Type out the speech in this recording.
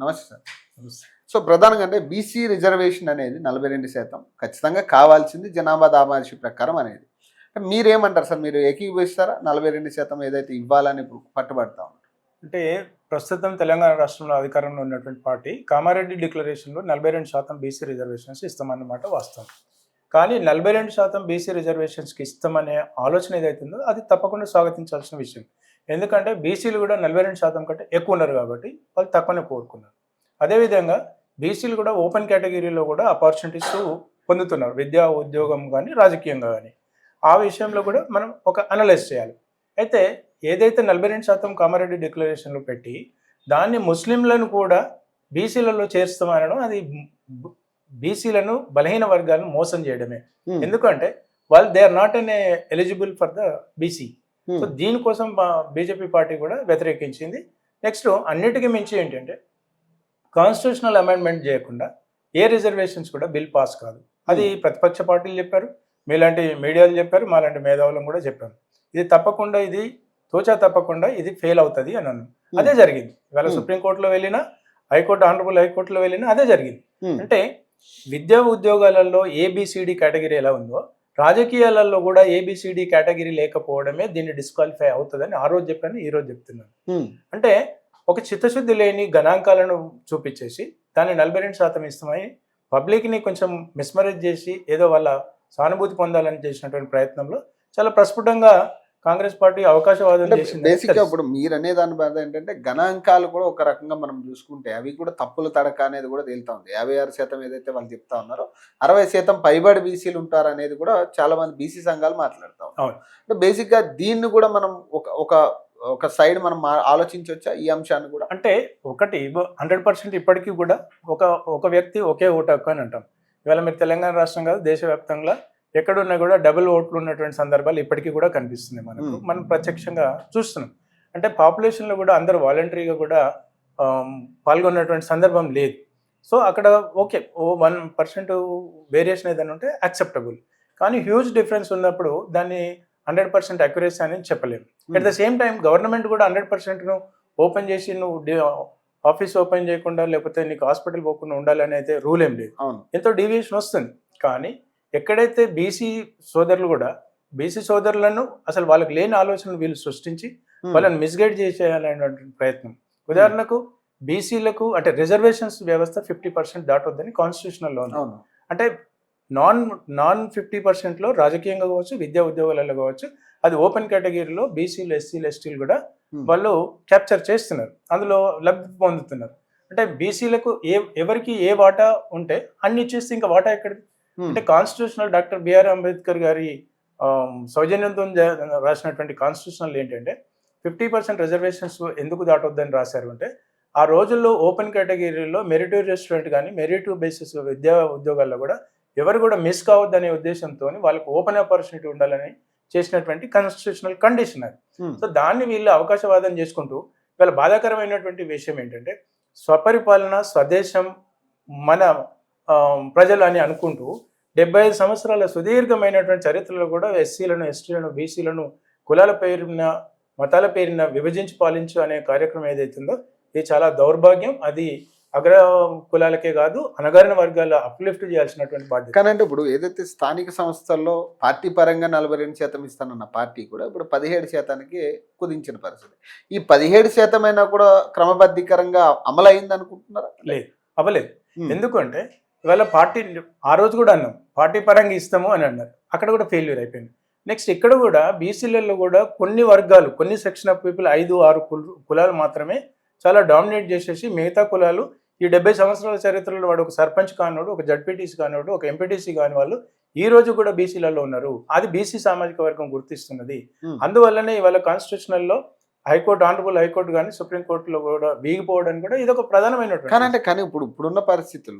నమస్తే sir. So ప్రధానంగా అంటే బీసీ రిజర్వేషన్ అనేది నలభై రెండు శాతం ఖచ్చితంగా కావాల్సింది జనాభా దామాషి ప్రకారం అనేది. అంటే మీరేమంటారు సార్? మీరు ఏకీభవిస్తారా? నలభై రెండు శాతం ఏదైతే ఇవ్వాలని పట్టుబడతా అంటే ప్రస్తుతం తెలంగాణ రాష్ట్రంలో అధికారంలో ఉన్నటువంటి పార్టీ కామారెడ్డి డిక్లరేషన్లో నలభై రెండు శాతం బీసీ రిజర్వేషన్స్ ఇస్తామన్నమాట వాస్తవం. కానీ నలభై రెండు శాతం బీసీ రిజర్వేషన్స్కి ఇస్తామనే ఆలోచన ఏదైతుందో అది తప్పకుండా స్వాగతించాల్సిన విషయం. ఎందుకంటే బీసీలు కూడా నలభై రెండు శాతం కంటే ఎక్కువ ఉన్నారు కాబట్టి వాళ్ళు తక్కువనే కోరుకున్నారు. అదేవిధంగా బీసీలు కూడా ఓపెన్ కేటగిరీలో కూడా ఆపర్చునిటీస్ పొందుతున్నారు. విద్యా ఉద్యోగం కానీ రాజకీయంగా కానీ. ఆ విషయంలో కూడా మనం ఒక అనలైజ్ చేయాలి. అయితే ఏదైతే నలభై రెండు శాతం కామారెడ్డి డిక్లరేషన్లో పెట్టి దాన్ని ముస్లింలను కూడా బీసీలలో చేర్స్తామనడం అది బీసీలను బలహీన వర్గాలను మోసం చేయడమే. Hmm. ఎందుకంటే వాళ్ళు they are not N eligible for the BC. So దీనికోసం బీజేపీ పార్టీ కూడా వ్యతిరేకించింది. నెక్స్ట్ అన్నిటికీ మించి ఏంటంటే కాన్స్టిట్యూషనల్ అమెండ్మెంట్ చేయకుండా ఏ రిజర్వేషన్స్ కూడా బిల్ పాస్ కాదు. అది ప్రతిపక్ష పార్టీలు చెప్పారు మీలాంటి మీడియాలు చెప్పారు మాలాంటి మేధావులను కూడా చెప్పారు. ఇది తప్పకుండా ఇది తోచా తప్పకుండా ఇది ఫెయిల్ అవుతుంది అని అన్నాను అదే జరిగింది. ఇవాళ Hmm. సుప్రీంకోర్టులో వెళ్ళినా హైకోర్టు ఆనరబుల్ హైకోర్టులో వెళ్ళినా అదే జరిగింది. Hmm. అంటే విద్యా ఉద్యోగాలలో ఏబిసిడి కేటగిరీ ఎలా ఉందో రాజకీయాలలో కూడా ఏబిసిడి కేటగిరీ లేకపోవడమే దీన్ని డిస్క్వాలిఫై అవుతుందని ఆ రోజు చెప్పాను ఈ రోజు చెప్తున్నాను. అంటే ఒక చిత్తశుద్ధి లేని గణాంకాలను చూపించేసి దాన్ని నలభై రెండు శాతం ఇస్తామని పబ్లిక్ని కొంచెం మిస్మరేజ్ చేసి ఏదో వాళ్ళ సానుభూతి పొందాలని చేసినటువంటి ప్రయత్నంలో చాలా ప్రస్ఫుటంగా కాంగ్రెస్ పార్టీ అవకాశవాదం బేసిక్గా ఇప్పుడు మీరు అనే దాని బాధ ఏంటంటే గణాంకాలు కూడా ఒక రకంగా మనం చూసుకుంటే అవి కూడా తప్పుల తడక అనేది కూడా తేలుతా ఉంది. యాభై ఆరు శాతం ఏదైతే వాళ్ళు చెప్తా ఉన్నారో అరవై శాతం పైబడి బీసీలు ఉంటారు అనేది కూడా చాలా మంది బీసీ సంఘాలు మాట్లాడుతా ఉన్నారు. అంటే బేసిక్గా దీన్ని కూడా మనం ఒక ఒక ఒక సైడ్ మనం ఆలోచించవచ్చా ఈ అంశాన్ని కూడా? అంటే ఒకటి హండ్రెడ్ పర్సెంట్ ఇప్పటికీ కూడా ఒక ఒక వ్యక్తి ఒకే ఓటు హక్కు అని అంటాం. ఇవాళ మీరు తెలంగాణ రాష్ట్రం కాదు దేశవ్యాప్తంగా ఎక్కడున్నా కూడా డబుల్ ఓట్లు ఉన్నటువంటి సందర్భాలు ఇప్పటికీ కూడా కనిపిస్తున్నాయి మనకు. మనం ప్రత్యక్షంగా చూస్తున్నాం. అంటే పాపులేషన్లో కూడా అందరూ వాలంటరీగా కూడా పాల్గొన్నటువంటి సందర్భం లేదు. సో అక్కడ ఓకే ఓ వన్ పర్సెంట్ వేరియేషన్ ఏదైనా ఉంటే యాక్సెప్టబుల్ కానీ హ్యూజ్ డిఫరెన్స్ ఉన్నప్పుడు దాన్ని హండ్రెడ్ పర్సెంట్ అక్యురేసీ అనేది చెప్పలేము at the same time government కూడా హండ్రెడ్ పర్సెంట్ను ఓపెన్ చేసి నువ్వు ఆఫీస్ ఓపెన్ చేయకుండా లేకపోతే నీకు హాస్పిటల్ పోకుండా ఉండాలని అయితే రూల్ ఏం లేదు. ఎంతో డీవియేషన్ వస్తుంది. కానీ ఎక్కడైతే బీసీ సోదరులు కూడా బీసీ సోదరులను అసలు వాళ్ళకి లేని ఆలోచనలు వీళ్ళు సృష్టించి. వాళ్ళని మిస్గైడ్ చేసేయాలనేటువంటి ప్రయత్నం ఉదాహరణకు బీసీలకు అంటే రిజర్వేషన్స్ వ్యవస్థ ఫిఫ్టీ పర్సెంట్ దాటొద్దని కాన్స్టిట్యూషనల్లో అంటే నాన్ నాన్ ఫిఫ్టీ పర్సెంట్లో రాజకీయంగా కావచ్చు విద్యా ఉద్యోగాలలో కావచ్చు అది ఓపెన్ కేటగిరీలో బీసీలు ఎస్సీలు ఎస్టీలు కూడా. వాళ్ళు క్యాప్చర్ చేస్తున్నారు అందులో లబ్ధి పొందుతున్నారు అంటే బీసీలకు ఏ ఎవరికి ఏ వాటా ఉంటే అన్ని ఇచ్చేస్తే ఇంకా వాటా ఎక్కడిది. అంటే కాన్స్టిట్యూషనల్ డాక్టర్ బిఆర్ అంబేద్కర్ గారి సౌజన్యంతో రాసినటువంటి కాన్స్టిట్యూషనల్ ఏంటంటే ఫిఫ్టీ పర్సెంట్ రిజర్వేషన్స్ ఎందుకు దాటొద్దని రాశారు అంటే ఆ రోజుల్లో ఓపెన్ కేటగిరీలో మెరిటోరియస్ స్టూడెంట్ కానీ మెరిట్ బేసిస్ విద్యా ఉద్యోగాల్లో కూడా ఎవరు కూడా మిస్ కావద్దనే ఉద్దేశంతో వాళ్ళకి ఓపెన్ ఆపర్చునిటీ ఉండాలని చేసినటువంటి కాన్స్టిట్యూషనల్ కండిషన్ అది. సో దాన్ని వీళ్ళు అవకాశవాదం చేసుకుంటూ వీళ్ళ బాధాకరమైనటువంటి విషయం ఏంటంటే స్వపరిపాలన స్వదేశం మన ప్రజలు అని అనుకుంటూ డెబ్బై ఐదు సంవత్సరాల సుదీర్ఘమైనటువంటి చరిత్రలో కూడా ఎస్సీలను ఎస్టీలను బీసీలను కులాల పేరున మతాల పేరున విభజించి పాలించు అనే కార్యక్రమం ఏదైతుందో ఇది చాలా దౌర్భాగ్యం. అది అగ్ర కులాలకే కాదు అనగారిన వర్గాల అప్లిఫ్ట్ చేయాల్సినటువంటి బాధ్యత. కానీ అంటే ఇప్పుడు ఏదైతే స్థానిక సంస్థల్లో పార్టీ పరంగా నలభై రెండు శాతం ఇస్తానన్న పార్టీ కూడా ఇప్పుడు పదిహేడు శాతానికి కుదించిన పరిస్థితి. ఈ పదిహేడు శాతం అయినా కూడా క్రమబద్ధీకరంగా అమలైంది అనుకుంటున్నారా లేదు అవ్వలేదు. ఎందుకంటే ఇవాళ పార్టీ ఆ రోజు కూడా అన్నాం పార్టీ పరంగా ఇస్తాము అని అన్నారు. అక్కడ కూడా ఫెయిల్యూర్ అయిపోయింది. నెక్స్ట్ ఇక్కడ కూడా బీసీలలో కూడా కొన్ని వర్గాలు కొన్ని సెక్షన్ ఆఫ్ పీపుల్ ఐదు ఆరు కుల- కులాలు మాత్రమే చాలా డామినేట్ చేసేసి మిగతా కులాలు ఈ డెబ్బై సంవత్సరాల చరిత్రలో వాడు ఒక సర్పంచ్ కానివాడు ఒక జడ్పీటీసీ కానివాడు ఒక ఎంపీటీసీ కాని వాళ్ళు ఈ రోజు కూడా బీసీలలో ఉన్నారు. అది బీసీ సామాజిక వర్గం గుర్తిస్తున్నది. Hmm. అందువల్లనే ఇవాళ కాన్స్టిట్యూషనల్లో హైకోర్టు ఆనరబుల్ హైకోర్టు కానీ సుప్రీంకోర్టులో కూడా వీగిపోవడానికి కూడా ఇది ఒక ప్రధానమైనటువంటి కానీ అంటే కానీ ఇప్పుడు ఇప్పుడున్న పరిస్థితుల్లో